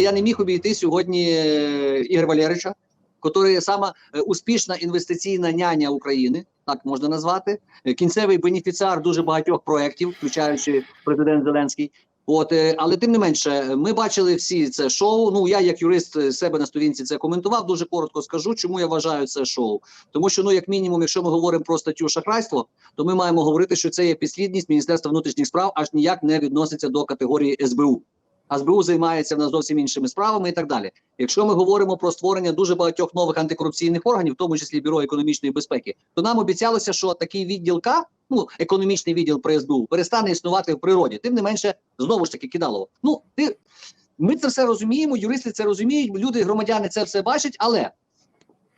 Я не міг обійти сьогодні е, Ігор Валерича, який сама е, успішна інвестиційна няня України, так можна назвати. Е, Кінцевий бенефіціар дуже багатьох проєктів, включаючи президент Зеленський. От, але тим не менше, ми бачили всі це шоу. Ну я, як юрист себе на сторінці це коментував. Дуже коротко скажу, чому я вважаю це шоу. Тому що, ну, як мінімум, якщо ми говоримо про статтю шахрайство, то ми маємо говорити, що це є підслідність Міністерства внутрішніх справ, аж ніяк не відноситься до категорії СБУ. А СБУ займається в нас зовсім іншими справами і так далі. Якщо ми говоримо про створення дуже багатьох нових антикорупційних органів, в тому числі бюро економічної безпеки, то нам обіцялося, що такий відділ К, ну економічний відділ при СБУ, перестане існувати в природі. Тим не менше, знову ж таки кидалово. Ну ти ми це все розуміємо, юристи це розуміють, люди, громадяни це все бачать, але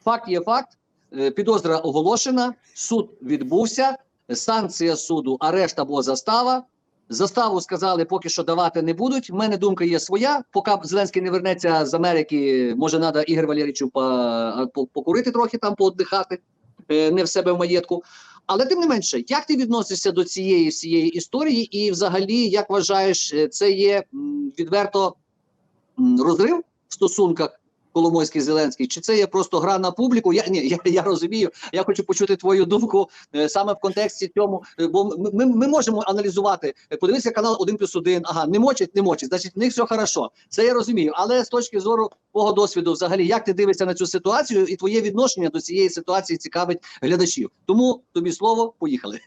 факт є факт. е, Підозра оголошена, суд відбувся, санкція суду, арешт або застава. Заставу сказали, поки що давати не будуть. У мене думка є своя. Поки Зеленський не вернеться з Америки, може треба Ігор Валерійовичу по- по- покурити трохи там, пооддихати, е, не в себе в маєтку. Але тим не менше, як ти відносишся до цієї всієї історії, і взагалі, як вважаєш, е, це є відверто розрив в стосунках Коломойський Зеленський, чи це є просто гра на публіку? Я ні, я, я розумію. Я хочу почути твою думку е, саме в контексті цьому. е, бо ми, ми, можемо аналізувати. Е, Подивися канал 1 плюс 1, Ага, не мочить, не мочить. Значить, в них все хорошо. Це я розумію. Але з точки зору твого досвіду, взагалі, як ти дивишся на цю ситуацію, і твоє відношення до цієї ситуації цікавить глядачів. Тому тобі слово, поїхали.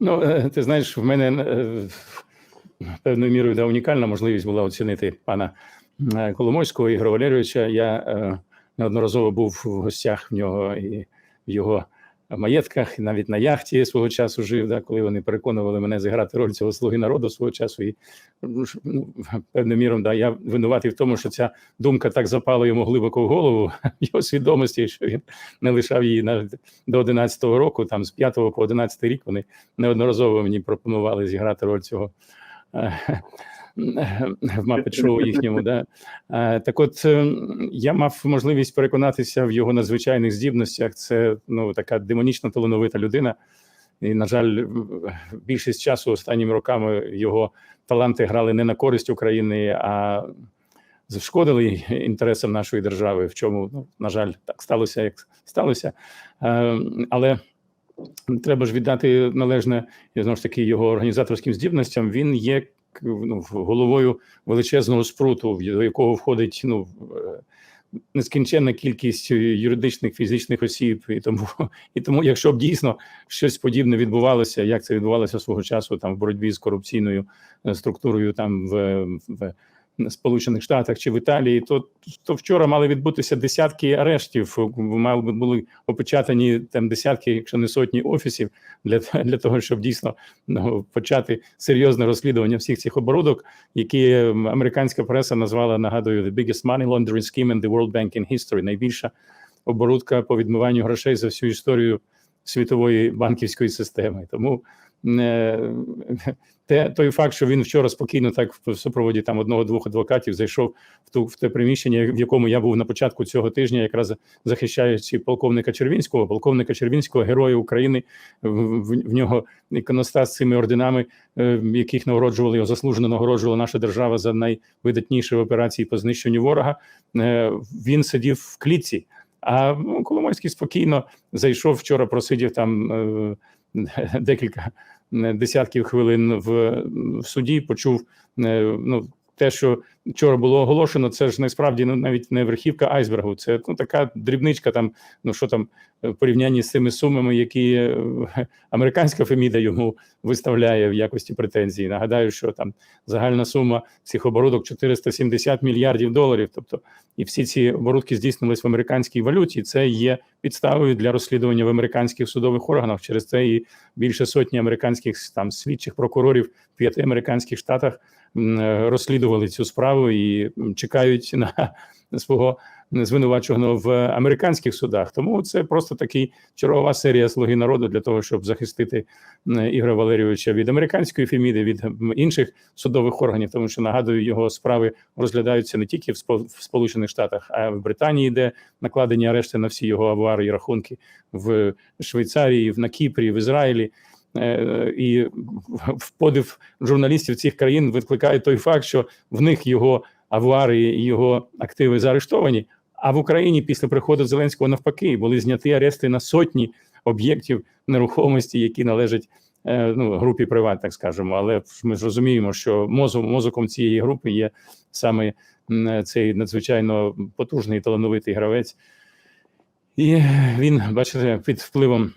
Ну, ти знаєш, в мене певною мірою да, унікальна можливість була оцінити пана Коломойського Ігоря Валерійовича. Я е, неодноразово був в гостях в нього і в його маєтках, навіть на яхті свого часу жив, да, коли вони переконували мене зіграти роль цього слуги народу свого часу. І ну, певним міром, да, я винуватий в тому, що ця думка так запала йому глибоко в голову в його свідомості, що він не лишав її навіть до 11-го року, там з 5 по 11 рік вони неодноразово мені пропонували зіграти роль цього е, в мапет шоу їхньому. Да? Так от е, я мав можливість переконатися в його надзвичайних здібностях. Це ну, така демонічно талановита людина. І, на жаль, більшість часу останніми роками його таланти грали не на користь України, а зашкодили інтересам нашої держави, в чому, ну, на жаль, так сталося, як сталося. Е, Але треба ж віддати належне знову ж таки його організаторським здібностям. Він є ну, головою величезного спруту, до якого входить ну, е, нескінченна кількість юридичних фізичних осіб, і тому, і тому, якщо б дійсно щось подібне відбувалося, як це відбувалося свого часу там в боротьбі з корупційною е, структурою, там в, в Сполучених Штатах чи в Італії, то то вчора мали відбутися десятки арештів. Мали були опечатані там десятки, якщо не сотні офісів, для для того, щоб дійсно ну, почати серйозне розслідування всіх цих оборудок, які американська преса назвала нагадую the biggest money laundering scheme in the World Banking history, найбільша оборудка по відмиванню грошей за всю історію світової банківської системи. Тому те, той факт, що він вчора спокійно, так в супроводі там одного-двох адвокатів, зайшов в ту в те приміщення, в якому я був на початку цього тижня, якраз захищаючи полковника Червінського, полковника Червінського, героя України. В, в, нього іконостас з цими орденами, е, яких нагороджували його заслужено нагороджувала наша держава за найвидатніші операції по знищенню ворога. Е, він сидів в клітці. А ну, Коломойський спокійно зайшов вчора, просидів там е, декілька десятків хвилин в, в суді. Почув е, ну те, що вчора було оголошено, це ж насправді ну навіть не верхівка айсбергу. Це ну така дрібничка. Там ну що там в порівнянні з цими сумами, які е, американська Феміда йому виставляє в якості претензії. Нагадаю, що там загальна сума цих оборудок 470 мільярдів доларів. Тобто, і всі ці оборудки здійснились в американській валюті. Це є підставою для розслідування в американських судових органах. Через це і більше сотні американських там слідчих прокурорів в п'яти американських штатах розслідували цю справу і чекають на свого звинувачуваного в американських судах. Тому це просто такий чергова серія слуги народу для того, щоб захистити Ігоря Валерійовича від американської феміди, від інших судових органів. Тому що нагадую, його справи розглядаються не тільки в Сполучених Штатах, а й в Британії, де накладені арешти на всі його авуари і рахунки в Швейцарії, на Кіпрі, в Ізраїлі. І в подив журналістів цих країн викликає той факт, що в них його авуари і його активи заарештовані. А в Україні після приходу Зеленського навпаки були зняті арешти на сотні об'єктів нерухомості, які належать е, ну, групі приват, так скажемо. Але ми ж розуміємо, що мозок, мозоком цієї групи є саме цей надзвичайно потужний талановитий гравець. І він, бачите, під впливом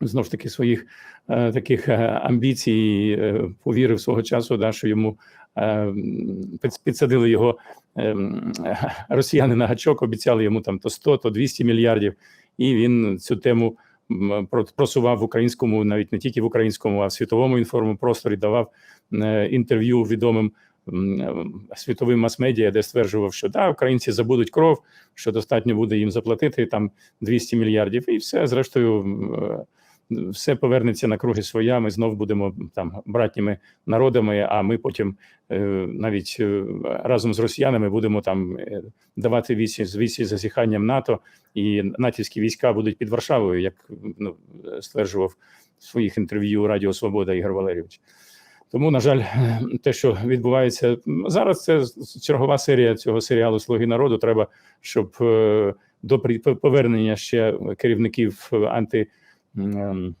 знову ж таки своїх е, таких е, амбіцій е, повірив свого часу, да, що йому під- підсадили його росіяни на гачок, обіцяли йому там то 100, то 200 мільярдів, і він цю тему про- просував в українському, навіть не тільки в українському, а в світовому інформпросторі давав інтерв'ю відомим світовим мас-медіа, де стверджував, що да, українці забудуть кров, що достатньо буде їм заплатити там 200 мільярдів, і все зрештою. Все повернеться на круги своя. Ми знов будемо там братніми народами. А ми потім е, навіть е, разом з росіянами будемо там е, давати вісі з вісі зазіханням НАТО, і натівські війська будуть під Варшавою, як ну, стверджував в своїх інтерв'ю Радіо Свобода Ігор Валерійович. Тому, на жаль, те, що відбувається зараз, це чергова серія цього серіалу Слуги народу. Треба, щоб до повернення ще керівників анти. Ем,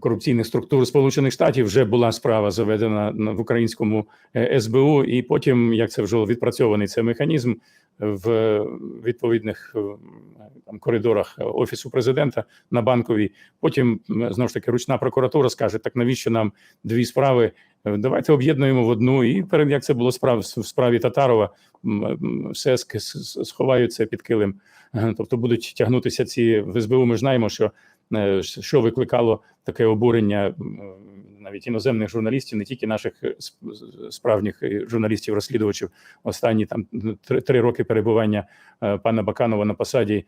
Корупційних структур Сполучених Штатів вже була справа заведена в українському е, СБУ, і потім, як це вже відпрацьований цей механізм в відповідних е, там коридорах офісу президента на банковій. Потім знову ж таки ручна прокуратура скаже: так навіщо нам дві справи? Е, Давайте об'єднуємо в одну. І перед як це було справ в справі Татарова, все сховаються під килим. Е, Тобто будуть тягнутися ці в СБУ. Ми знаємо, що е, що викликало таке обурення навіть іноземних журналістів, не тільки наших справжніх журналістів-розслідувачів. Останні там три, роки перебування пана Баканова на посаді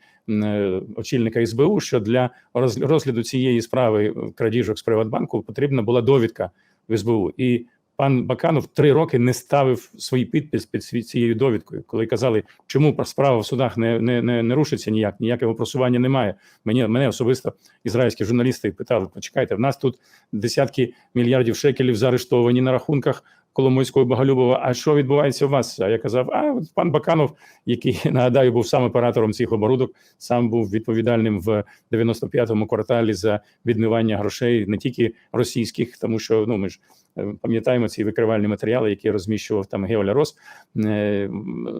очільника СБУ. Що для роз- розгляду цієї справи крадіжок з Приватбанку потрібна була довідка в СБУ. І пан Баканов три роки не ставив свій підпис під цією довідкою, коли казали, чому справа в судах не, не, не, не рушиться ніяк, ніякого просування немає. Мені мене особисто ізраїльські журналісти питали: почекайте, в нас тут десятки мільярдів шекелів заарештовані на рахунках Коломойського Боголюбова. А що відбувається у вас? А я казав: а пан Баканов, який нагадаю, був сам оператором цих оборудок, сам був відповідальним в 95-му кварталі за відмивання грошей не тільки російських, тому що ну ми ж е, пам'ятаємо ці викривальні матеріали, які розміщував там Геоля Рос е,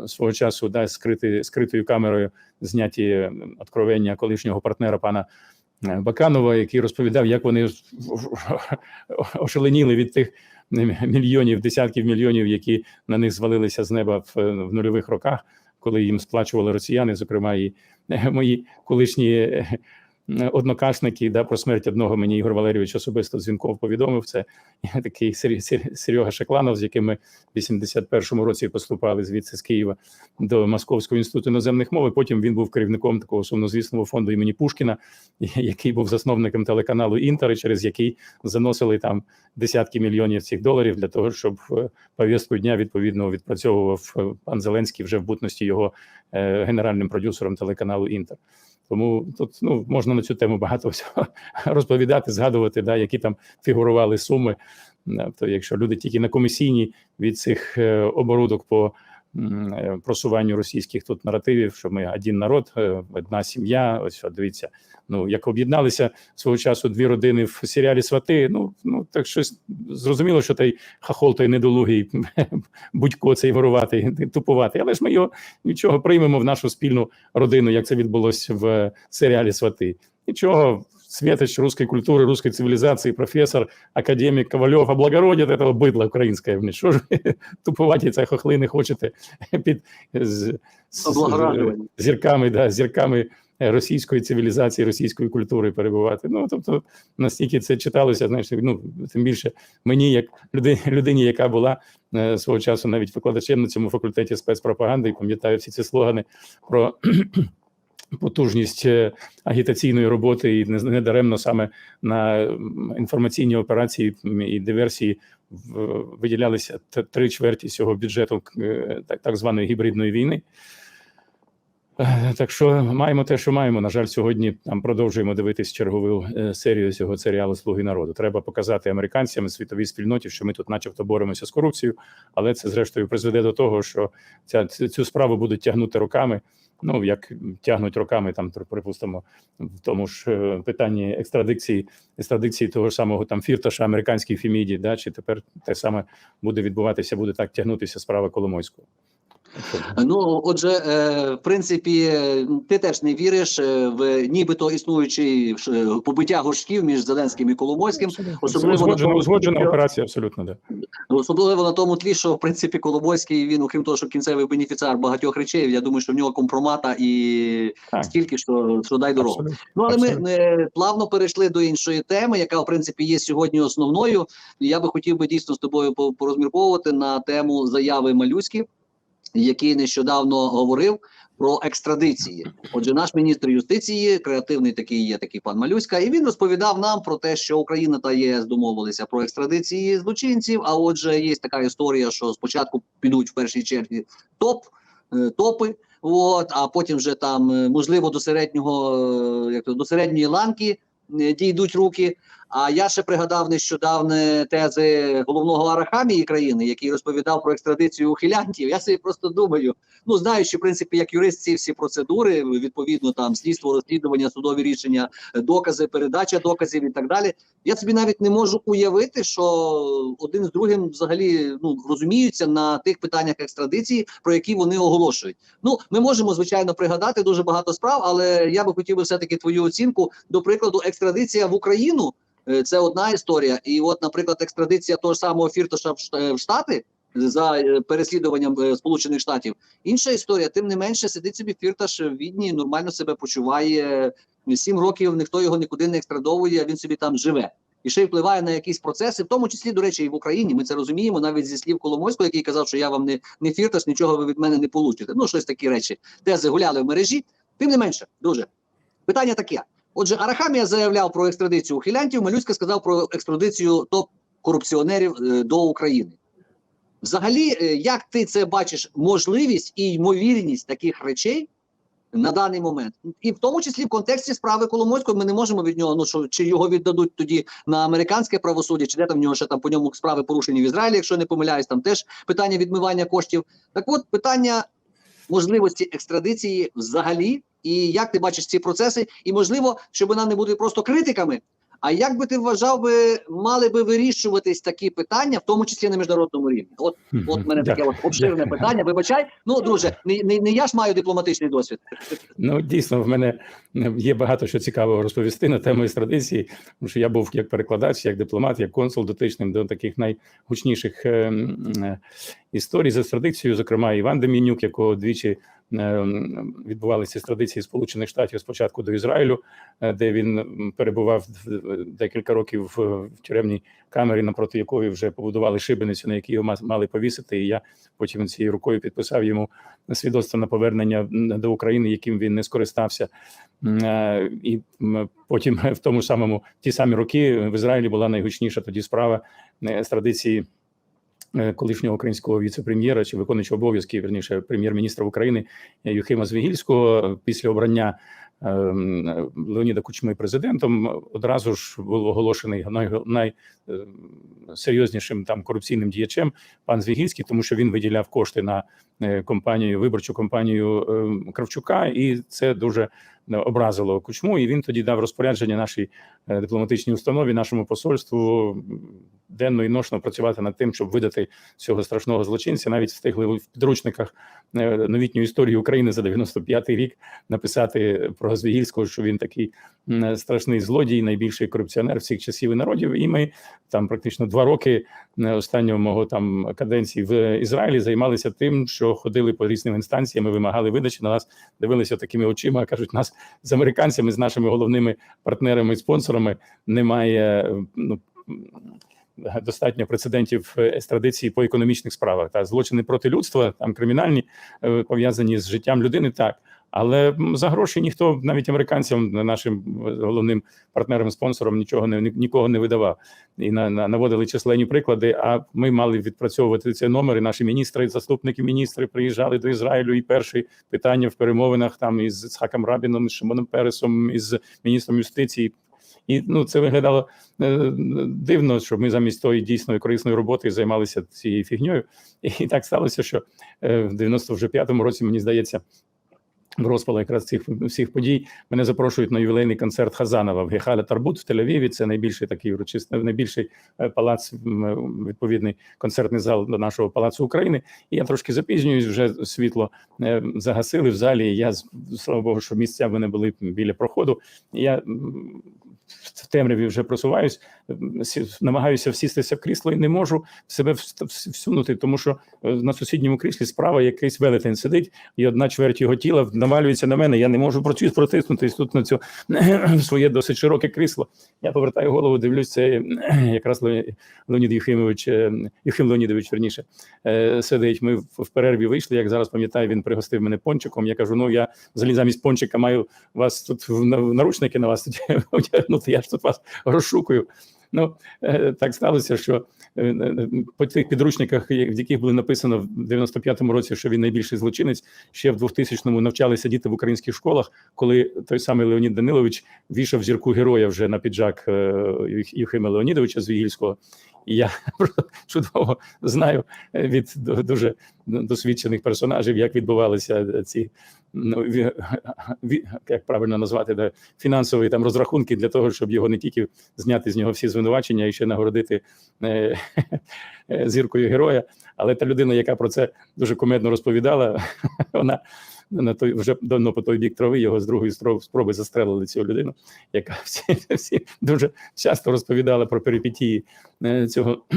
свого часу, да, скрити, скритою камерою зняті е, откровення колишнього партнера пана. Баканова, який розповідав, як вони ошаленіли від тих мільйонів, десятків мільйонів, які на них звалилися з неба в, в нульових роках, коли їм сплачували росіяни, зокрема і е, мої колишні е, однокашники. Да, про смерть одного мені Ігор Валерійович особисто дзвінков повідомив. Це такий Сер- Сер- Серега Шакланов, з яким ми в 81-му році поступали звідси з Києва до Московського інституту іноземних мов. Потім він був керівником такого сумнозвісного фонду імені Пушкіна, який був засновником телеканалу Інтер, через який заносили там десятки мільйонів цих доларів для того, щоб е, повістку дня відповідно відпрацьовував е, пан Зеленський вже в бутності його е, генеральним продюсером телеканалу Інтер. Тому тут ну можна на цю тему багато всього розповідати, згадувати, да, які там фігурували суми. Е, То якщо люди тільки на комісійні від цих е, оборудок по просуванню російських тут наративів, що ми один народ, е, одна сім'я. Ось дивіться, ну як об'єдналися свого часу дві родини в серіалі Свати. Ну ну так щось зрозуміло, що той хахол той недолугий, будь-ко цей воруватий, тупуватий. Але ж ми його нічого приймемо в нашу спільну родину, як це відбулося в серіалі Свати. Нічого Светоч русской культуры, русской цивилизации, профессор, академик Ковальов облагородит этого быдла українське. Що ж ви тупуваті це хохли не хочете під з, з, Облагоражування. зірками, да, зірками російської цивілізації, російської культури перебувати. Ну тобто настільки це читалося, знаєш, ну тим більше мені, як людині, людині, яка була е, свого часу навіть викладачем на цьому факультеті спецпропаганди, і пам'ятаю всі ці слогани про. Потужність е, агітаційної роботи і не, не даремно саме на інформаційні операції і диверсії виділялися три чверті цього бюджету е, так званої гібридної війни. Е, Так що маємо те, що маємо. На жаль, сьогодні там продовжуємо дивитись чергову е, серію цього серіалу Слуги народу. Треба показати американцям і світовій спільноті, що ми тут, начебто, боремося з корупцією, але це зрештою призведе до того, що ця цю справу будуть тягнути роками. Ну як тягнуть роками, там припустимо, в тому ж е, питанні екстрадикції, екстрадикції того самого там фірташа американській Феміді, да чи тепер те саме буде відбуватися, буде так тягнутися справа Коломойського. Ну, отже, е, в принципі, ти теж не віриш е, в нібито існуючий е, побиття горшків між Зеленським і Коломойським, особливо на тому, узгоджена що- операція, абсолютно да. особливо на тому тлі, що в принципі Коломойський він, окрім того, що кінцевий бенефіціар багатьох речей, я думаю, що в нього компромата і Так. стільки, що, що дай дорогу. Абсолютно. Ну, але ми Абсолютно. е, плавно перейшли до іншої теми, яка в принципі є сьогодні основною. Я би хотів би дійсно з тобою по- порозмірковувати на тему заяви Малюськи, який нещодавно говорив про екстрадиції. Отже, наш міністр юстиції, креативний такий є такий пан Малюська, і він розповідав нам про те, що Україна та ЄС домовилися про екстрадиції злочинців. А отже, є така історія, що спочатку підуть в першій черзі топ, е, топи. От, а потім вже там е, можливо до середнього, е, як то до середньої ланки дійдуть руки. А я ще пригадав нещодавне тези головного арахамії країни, який розповідав про екстрадицію ухилянтів. Я собі просто думаю, ну знаючи в принципі як юрист ці всі процедури, відповідно там слідство, розслідування, судові рішення, докази, передача доказів і так далі. Я собі навіть не можу уявити, що один з другим взагалі ну розуміються на тих питаннях екстрадиції, про які вони оголошують. Ну, ми можемо звичайно пригадати дуже багато справ, але я би хотів би все таки твою оцінку. До прикладу, екстрадиція в Україну це одна історія. І, от, наприклад, екстрадиція того ж самого Фірташа в Штати за е, переслідуванням е, Сполучених Штатів. Інша історія. Тим не менше, сидить собі Фірташ в Відні, нормально себе почуває. Сім років ніхто його нікуди не екстрадовує. Він собі там живе. І ще й впливає на якісь процеси, в тому числі, до речі, і в Україні. Ми це розуміємо навіть зі слів Коломойського, який казав, що я вам не, не фірташ, нічого ви від мене не получите. Ну, щось такі речі. Тези гуляли в мережі. Тим не менше, друже, питання таке. Отже, Арахамія заявляв про екстрадицію ухилянтів, Малюська сказав про екстрадицію топ-корупціонерів е, до України. Взагалі, е, як ти це бачиш, можливість і ймовірність таких речей на даний момент, і в тому числі в контексті справи Коломойського, ми не можемо від нього, ну що чи його віддадуть тоді на американське правосуддя, чи де там в нього ще там по ньому справи порушені в Ізраїлі, якщо не помиляюсь, там теж питання відмивання коштів. Так от питання можливості екстрадиції взагалі, і як ти бачиш ці процеси, і можливо, щоб нам не бути просто критиками. А як би ти вважав би, мали би вирішуватись такі питання, в тому числі на міжнародному рівні? От От мене таке от обширне питання. Вибачай. Ну, друже, не, не, не я ж маю дипломатичний досвід. Ну дійсно, в мене є багато що цікавого розповісти на тему екстрадиції, тому що я був як перекладач, як дипломат, як консул дотичним до таких найгучніших е, е, історій з екстрадицією, зокрема Іван Демінюк, якого двічі е, відбувалися екстрадиції Сполучених Штатів спочатку до Ізраїлю, е, де він перебував декілька років в, тюремній камері, напроти якої вже побудували шибеницю, на якій його ма- мали повісити. І я потім цією рукою підписав йому свідоцтво на повернення до України, яким він не скористався. Е, І потім в тому самому ті самі роки в Ізраїлі була найгучніша тоді справа з традиції колишнього українського віце-прем'єра чи виконуючого обов'язки, верніше прем'єр-міністра України е, Юхима Звігільського після обрання е, Леоніда Кучми президентом одразу ж був оголошений най, найсерйознішим там корупційним діячем пан Звігільський, тому що він виділяв кошти на е, компанію, виборчу компанію е, Кравчука, і це дуже е, образило Кучму. І він тоді дав розпорядження нашій е, дипломатичній установі, нашому посольству денно і ношно працювати над тим, щоб видати цього страшного злочинця. Навіть встигли в підручниках е, новітньої історії України за 95-й рік написати про Звігільського, що він такий страшний злодій, найбільший корупціонер всіх часів і народів. І ми там практично два роки е, останнього мого там каденції в Ізраїлі займалися тим, що ходили по різним інстанціям, вимагали видачі на нас, дивилися такими очима. кажуть, нас з американцями, з нашими головними партнерами і спонсорами немає е, ну. Достатньо прецедентів екстрадиції по економічних справах та злочини проти людства, там кримінальні е, пов'язані з життям людини, так Але за гроші ніхто, навіть американцям, нашим головним партнерам, спонсорам, нічого не нікого не видавав. І на, на наводили численні приклади. А ми мали відпрацьовувати цей номер. І наші міністри, заступники міністри приїжджали до Ізраїлю. І перші питання в перемовинах там із Цхаком Рабіном, із Шимоном Пересом, із міністром юстиції. І ну це виглядало е, дивно, що ми замість тої дійсної корисної роботи займалися цією фігньою. І так сталося, що е, в 95-му році, мені здається, в розпалі якраз цих всіх подій мене запрошують на ювілейний концерт Хазанова в Гехаля Тарбут в Тель-Авіві. Це найбільший такий урочистий, найбільший е, палац, відповідний концертний зал до нашого палацу України. І я трошки запізнююсь, вже світло е, загасили в залі. Я слава Богу, що місця в мене були біля проходу. Я в темряві вже просуваюсь, намагаюся всістися в крісло і не можу себе вс- вс- всунути, тому що е, на сусідньому кріслі справа якийсь велетень сидить, і одна чверть його тіла навалюється на мене. Я не можу проти- протиснутись тут на цю своє досить широке крісло. Я повертаю голову, дивлюсь, це якраз Ле- Леонід Єфимович, е, Леонідович, верніше, е, сидить. Ми в перерві вийшли. Як зараз пам'ятаю, він пригостив мене пончиком. Я кажу: ну я взагалі замість пончика маю вас тут в наручники на вас одягнути. Я ж тут вас розшукую. Ну е, так сталося, що е, е, по тих підручниках, в яких було написано в 95-му році, що він найбільший злочинець, ще в 2000-му навчалися діти в українських школах, коли той самий Леонід Данилович вішав зірку героя вже на піджак Євхима Леонідовича з Вігільського. І я чудово знаю е, від дуже досвідчених персонажів, як відбувалися ці ну, як правильно назвати, да, фінансові там розрахунки для того, щоб його не тільки зняти з нього всі звинувачення і ще нагородити е, е, зіркою героя. Але та людина, яка про це дуже кумедно розповідала, вона на той вже давно по той бік трави його з другої спроби застрелили цю людину, яка всі, всі дуже часто розповідала про перипетії е, цього.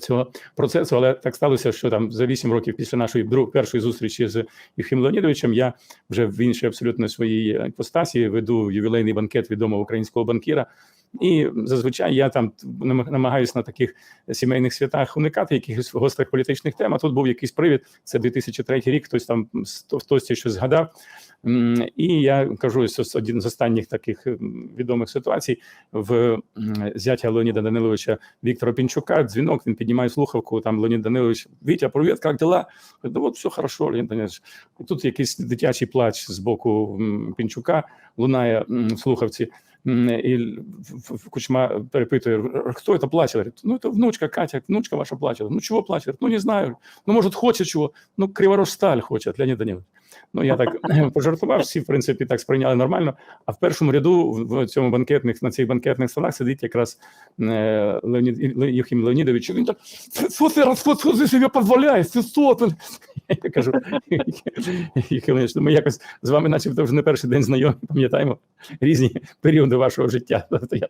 Цього процесу, але так сталося, що там за вісім років після нашої друг, першої зустрічі з Євхим Леонідовичем я вже в іншій абсолютно своїй іпостасі веду ювілейний банкет відомого українського банкіра. І зазвичай я там нам- намагаюся на таких сімейних святах уникати якихось гострих політичних тем. А тут був якийсь привід. Це 2003 рік. Хтось там хтось щось згадав. І я кажу, ось один з останніх таких відомих ситуацій в зятя Леоніда Даниловича Віктора Пінчука. Дзвінок він піднімає слухавку. Там Леонід Данилович, Вітя, привіт, як дела? Да от все хорошо, Леонід Данилович. Тут якийсь дитячий плач з боку Пінчука лунає в слухавці. В- Кучма перепитує, хто це плаче? Ну, це внучка Катя, внучка ваша плаче. Ну, чого плаче? Ну, не знаю. Ну, може, хоче чого. Ну, Криворожсталь хоче, Леонід Данилович. Ну, я так пожартував, всі, в принципі, так сприйняли нормально. А в першому ряду в цьому банкетних, на цих банкетних столах сидить якраз е, Леонід, Ле- Євхім Леонідович. Він так, що ти що ти собі дозволяєш? Ти що ти? Я кажу, ну, ми якось з вами начебто вже не перший день знайомі, пам'ятаємо різні періоди вашого життя. Тобто я,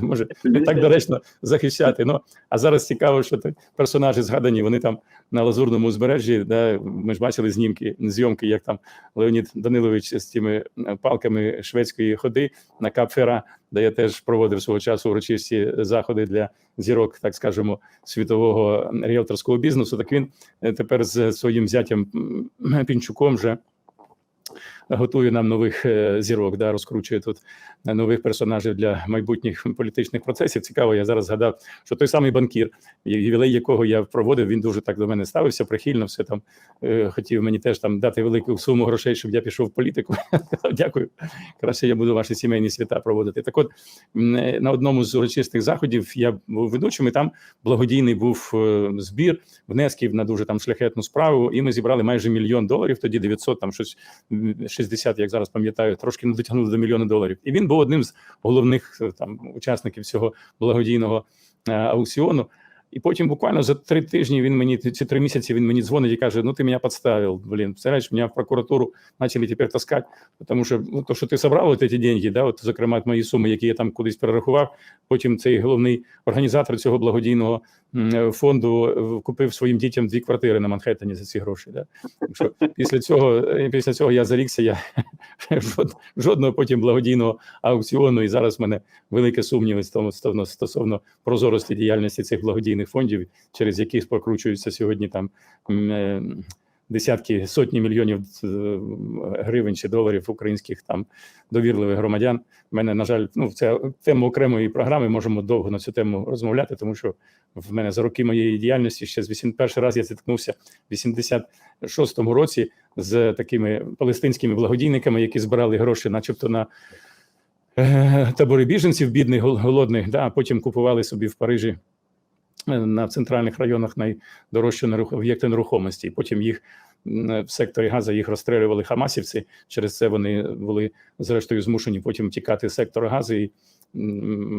може, не так доречно захищати. Ну, а зараз цікаво, що ті персонажі згадані, вони там на Лазурному узбережжі, де ми ж бачили знімки, зйомки, як там Леонід Данилович з тими е, палками шведської ходи на Капфера, де я теж проводив свого часу урочисті заходи для зірок, так скажемо, світового ріелторського бізнесу. Так він е, тепер з своїм зятям Пінчуком вже готує нам нових е, зірок, да, розкручує тут е, нових персонажів для майбутніх політичних процесів. Цікаво, я зараз згадав, що той самий банкір, ювілей якого я проводив, він дуже так до мене ставився, прихильно все там е, хотів мені теж там дати велику суму грошей, щоб я пішов в політику. Дякую. Краще я буду ваші сімейні свята проводити. Так, от на одному з урочистих заходів я був ведучим, і там благодійний був збір внесків на дуже там шляхетну справу. І ми зібрали майже мільйон доларів. Тоді 900, там щось 60, як зараз пам'ятаю, трошки не дотягнули до мільйона доларів. І він був одним з головних е, там учасників цього благодійного е, аукціону. І потім буквально за три тижні він мені ці три місяці він мені дзвонить і каже: Ну ти мене підставив, блін, представляєш, мене в прокуратуру почали тепер таскати, тому що ну, то, що ти собрав от ці деньги, да, от, зокрема мої суми, які я там кудись перерахував. Потім цей головний організатор цього благодійного фонду е, купив своїм дітям дві квартири на Манхеттені за ці гроші. Да. Що після цього, е, після цього я зарікся, я жодного потім благодійного аукціону, і зараз в мене велике сумніви стосовно стосовно прозорості діяльності цих благодійних фондів, через які прокручуються сьогодні там е, десятки сотні мільйонів е, гривень чи доларів українських там довірливих громадян. У мене, на жаль, ну це тема окремої програми. Можемо довго на цю тему розмовляти, тому що в мене за роки моєї діяльності ще з 81 раз я зіткнувся в 86-му році з такими палестинськими благодійниками, які збирали гроші, начебто на е, табори біженців, бідних, голодних, да, а потім купували собі в Парижі на центральних районах найдорожчі об'єкти нерухомості. Потім їх в секторі Газа їх розстрелювали хамасівці. Через це вони були зрештою змушені потім тікати з сектора Гази і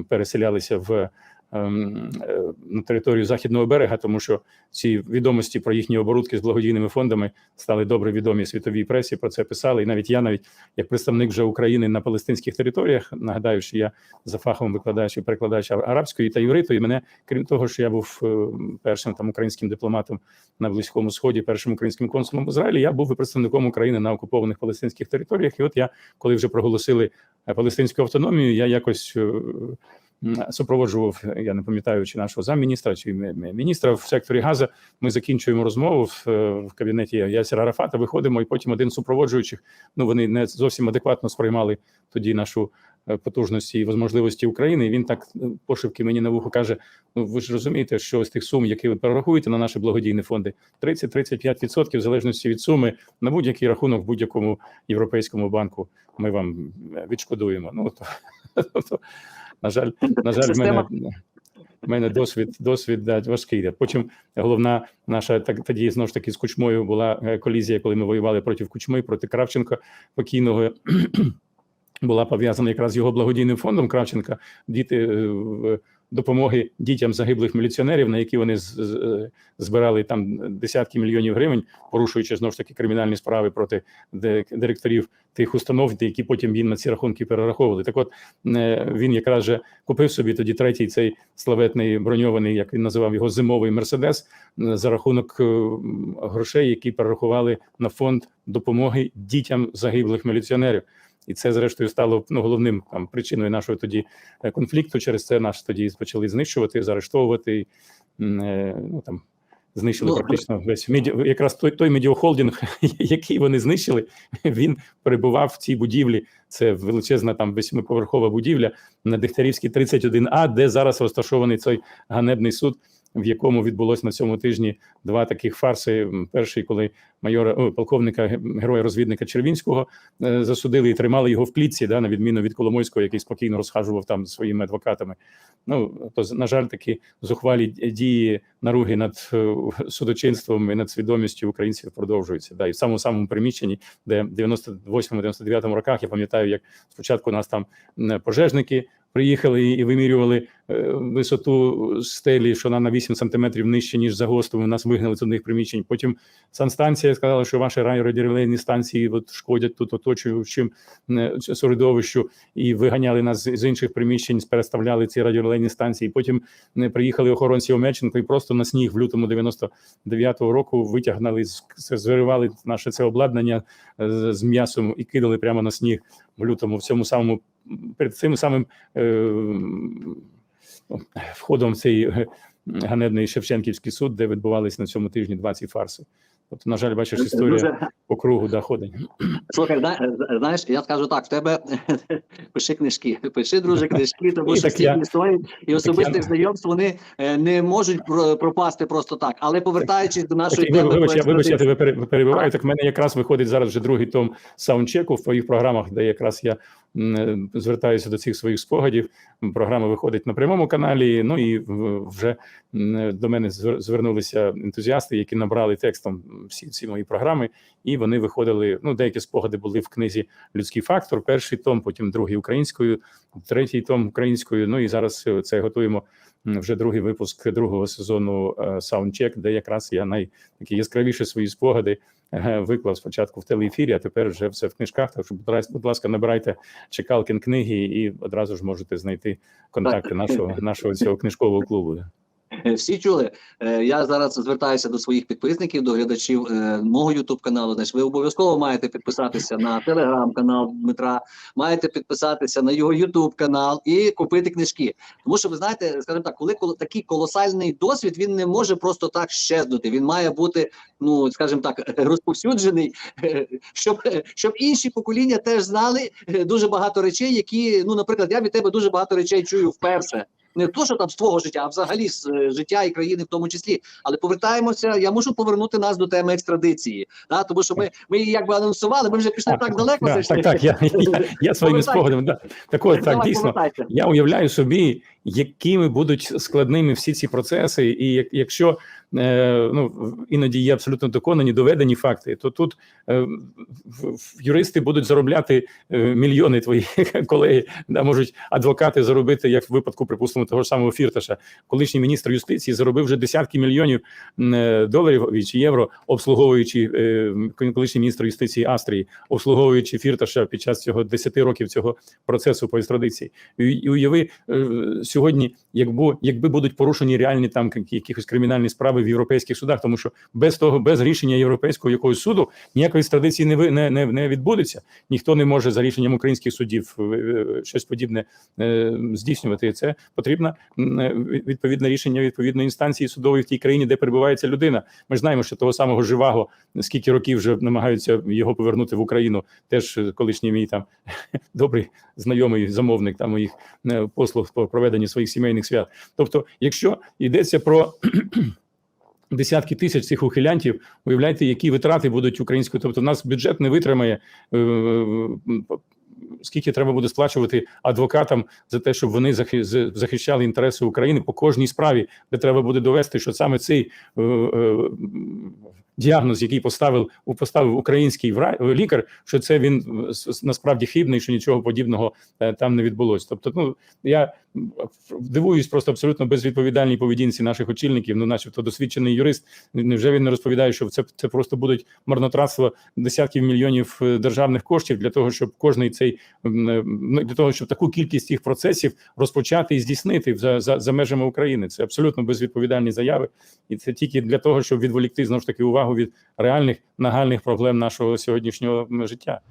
переселялися в на територію західного берега, тому що ці відомості про їхні оборудки з благодійними фондами стали добре відомі світовій пресі. Про це писали. І навіть я, навіть як представник вже України на палестинських територіях, нагадаю, що я за фахом викладач і перекладач арабської та євриту, і мене, крім того, що я був е, першим там українським дипломатом на близькому сході, першим українським консулом в Ізраїлі, я був представником України на окупованих палестинських територіях. І от я, коли вже проголосили е, палестинську автономію, я якось. Супроводжував, я не пам'ятаю, чи нашого замміністра, чи мі- мі- міністра в секторі Газа. Ми закінчуємо розмову в, е, в кабінеті Ясера Арафата. Виходимо, і потім один супроводжуючих. Ну вони не зовсім адекватно сприймали тоді нашу е, потужності і можливості України. І він так е, пошивки мені на вухо каже: Ну ви ж розумієте, що з тих сум, які ви перерахуєте на наші благодійні фонди, 30-35% в залежності від суми на будь-який рахунок в будь-якому європейському банку. Ми вам відшкодуємо. Ну то на жаль, на жаль, в Система- мене. мене досвід, досвід да, важкий. Потім головна наша так тоді знову ж таки з кучмою була е, колізія, коли ми воювали проти кучми, проти Кравченка покійного. Була пов'язана якраз з його благодійним фондом Кравченка. Діти е, допомоги дітям загиблих міліціонерів, на які вони е, збирали там десятки мільйонів гривень, порушуючи знову ж таки кримінальні справи проти директорів тих установ, які потім їм на ці рахунки перераховували. Так, от е, він якраз же купив собі тоді третій цей славетний броньований, як він називав його зимовий мерседес, е, за рахунок грошей, які перерахували на фонд допомоги дітям загиблих міліціонерів. І це, зрештою, стало ну, головним там причиною нашого тоді е, конфлікту. Через це нас тоді почали знищувати, заарештовувати. е, Ну там знищили Ну, практично весь меді... якраз той той медіахолдинг, який вони знищили, він перебував в цій будівлі. Це величезна там восьмиповерхова будівля на Дегтярівській 31А, де зараз розташований цей ганебний суд, в якому відбулось на цьому тижні два таких фарси. Перший, коли майора о, полковника героя розвідника Червінського е, засудили і тримали його в клітці, да, на відміну від Коломойського, який спокійно розхажував там своїми адвокатами. Ну то на жаль, такі зухвалі дії наруги над е, судочинством і над свідомістю українців продовжуються. Да, і в самому самому приміщенні, де в 98-99 роках я пам'ятаю, як спочатку нас там пожежники приїхали і вимірювали е, висоту стелі, що вона на 8 сантиметрів нижче ніж за гостом. Нас вигнали з одних приміщень. Потім санстанція сказала, що ваші радіорелейні станції от шкодять тут оточуючим е, середовищу, і виганяли нас з- інших приміщень, переставляли ці радіорелейні станції. Потім приїхали охоронці Омельченко і просто на сніг в лютому 99-го року витягнули, з- звиривали наше це обладнання е, з м'ясом і кидали прямо на сніг в лютому в цьому самому перед цим самим е, входом в цей е, ганебний Шевченківський суд, де відбувалися на цьому тижні два ці фарси. Тобто, на жаль, бачиш, історія Дуже- по кругу да, ходить. Слухай, зна- знаєш, я скажу так: в тебе пиши книжки, пиши, друже, книжки, тому що всі історії і особистих я- знайомств вони е, не можуть про- пропасти просто так. Але повертаючись до нашої Так, теми, вибач, я вибач, я тебе пере- перебиваю. Так в мене якраз виходить зараз вже другий том саундчеку в твоїх програмах, де якраз я е, звертаюся до цих своїх спогадів. Програма виходить на прямому каналі. Ну і вже до мене звернулися ентузіасти, які набрали текстом всі ці мої програми, і вони виходили. Ну, деякі спогади були в книзі Людський фактор. Перший том, потім другий українською, третій том українською. Ну і зараз це готуємо. Вже другий випуск другого сезону е, Soundcheck, де якраз я най такі яскравіші свої спогади е, виклав спочатку в телеефірі, а тепер вже все в книжках. Так що, будь ласка, набирайте чекалкін книги і одразу ж можете знайти контакти нашого нашого цього книжкового клубу. Е, Всі чули. Е, Я зараз звертаюся до своїх підписників, до глядачів е, мого Ютуб каналу. Значить, ви обов'язково маєте підписатися на телеграм-канал Дмитра, маєте підписатися на його Ютуб канал і купити книжки. Тому що ви знаєте, скажімо так, коли такий колосальний досвід, він не може просто так щезнути. Він має бути, ну скажімо так, розповсюджений, щоб, щоб інші покоління теж знали дуже багато речей, які, ну, наприклад, я від тебе дуже багато речей чую вперше. Не то, що там з твого життя, а взагалі з е, життя і країни в тому числі. Але повертаємося. Я мушу повернути нас до теми екстрадиції. Да? Тому що ми, ми її якби анонсували, ми вже пішли так, далеко. да, так, так, я, я, я своїми спогадами. Да. Так от, так, дійсно, я уявляю собі, якими будуть складними всі ці процеси, і як, якщо е, ну іноді є абсолютно доконані доведені факти, то тут е, юристи будуть заробляти е, мільйони твої. Колеги, да, можуть адвокати заробити, як в випадку, припустимо, того ж самого Фірташа, колишній міністр юстиції заробив вже десятки мільйонів доларів чи євро, обслуговуючи колишній міністр юстиції Австрії, обслуговуючи Фірташа під час цього 10 років цього процесу по екстрадиції. І, уяви сьогодні, якби, якби будуть порушені реальні там якихось кримінальні справи в європейських судах, тому що без того, без рішення європейського якогось суду ніякої екстрадиції не ви не, не, не відбудеться. Ніхто не може за рішенням українських судів е, е, щось подібне е, здійснювати. І Це потрібно відповідне рішення відповідної інстанції судової в тій країні, де перебувається людина. Ми знаємо, що того самого живаго скільки років вже намагаються його повернути в Україну. Теж колишній мій там добрий знайомий замовник там моїх послуг по проведенні своїх сімейних свят. Тобто, якщо йдеться про десятки тисяч цих ухилянтів, уявляйте, які витрати будуть українською. Тобто, в нас бюджет не витримає. е, Скільки треба буде сплачувати адвокатам за те, щоб вони захищали інтереси України по кожній справі, де треба буде довести, що саме цей е, е, діагноз, який поставив поставив український лікар, що це він насправді хибний, що нічого подібного е, там не відбулось. Тобто, ну я дивуюсь просто абсолютно безвідповідальній поведінці наших очільників. Ну, начебто, досвідчений юрист. Невже він не розповідає, що це це просто будуть марнотратство десятків мільйонів е, державних коштів для того, щоб кожний цей е, для того, щоб таку кількість їх процесів розпочати і здійснити за, за, за межами України. Це абсолютно безвідповідальні заяви, і це тільки для того, щоб відволікти знову ж таки увагу від реальних нагальних проблем нашого сьогоднішнього життя.